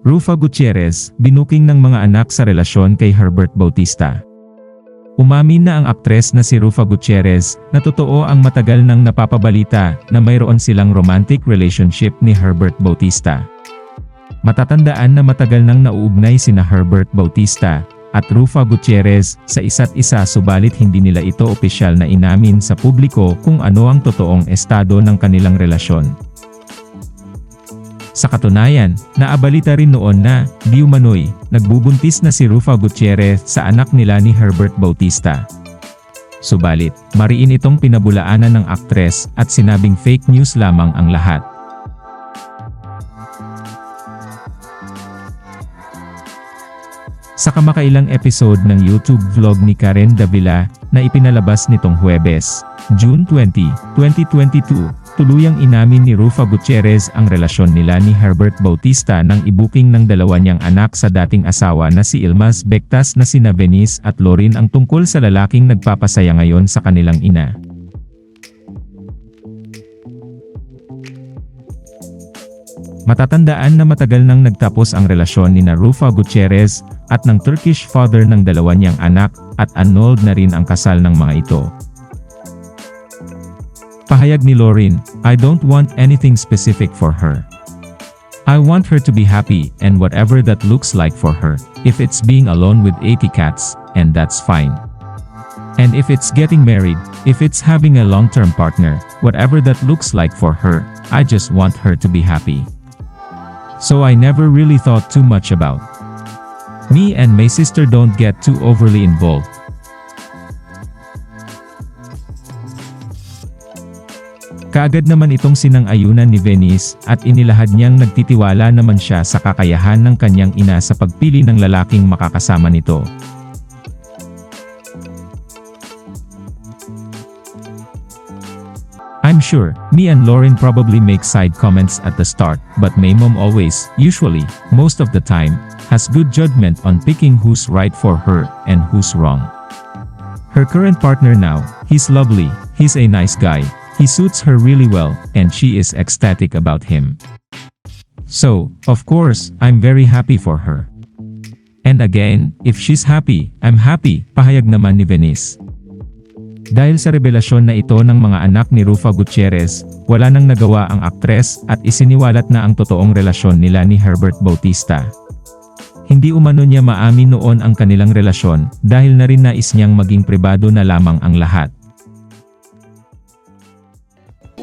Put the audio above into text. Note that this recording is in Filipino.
Rufa Gutierrez, binuking ng mga anak sa relasyon kay Herbert Bautista. Umamin na ang aktres na si Rufa Gutierrez na totoo ang matagal nang napapabalita na mayroon silang romantic relationship ni Herbert Bautista. Matatandaan na matagal nang nauugnay sina Herbert Bautista at Rufa Gutierrez sa isa't isa subalit hindi nila ito opisyal na inamin sa publiko kung ano ang totoong estado ng kanilang relasyon. Sa katunayan, naabalita rin noon na, di umano'y, nagbubuntis na si Rufa Gutierrez sa anak nila ni Herbert Bautista. Subalit, mariin itong pinabulaanan ng aktres at sinabing fake news lamang ang lahat. Sa kamakailang episode ng YouTube vlog ni Karen Davila na ipinalabas nitong Huwebes, June 20, 2022, tuluyang inamin ni Rufa Gutierrez ang relasyon nila ni Herbert Bautista nang ibuking ng dalawa niyang anak sa dating asawa na si Ilmas Bectas na sina Venice at Lorin ang tungkol sa lalaking nagpapasaya ngayon sa kanilang ina. Matatandaan na matagal nang nagtapos ang relasyon ni Rufa Gutierrez at ng Turkish father ng dalawa niyang anak at annulled na rin ang kasal ng mga ito. Pahayag ni Lauren, I don't want anything specific for her. I want her to be happy and whatever that looks like for her, if it's being alone with 80 cats, and that's fine. And if it's getting married, if it's having a long-term partner, whatever that looks like for her, I just want her to be happy. So I never really thought too much about. Me and my sister don't get too overly involved. Kaagad naman itong sinang-ayunan ni Venice at inilahad niyang nagtitiwala naman siya sa kakayahan ng kanyang ina sa pagpili ng lalaking makakasama nito. I'm sure, me and Lauren probably make side comments at the start, but my mom always, usually, most of the time, has good judgment on picking who's right for her and who's wrong. Her current partner now, he's lovely, he's a nice guy, he suits her really well, and she is ecstatic about him. So, of course, I'm very happy for her. And again, if she's happy, I'm happy, pahayag naman ni Venice. Dahil sa revelasyon na ito ng mga anak ni Rufa Gutierrez, wala nang nagawa ang aktres at isiniwalat na ang totoong relasyon nila ni Herbert Bautista. Hindi umano niya maamin noon ang kanilang relasyon dahil na rin nais niyang maging pribado na lamang ang lahat.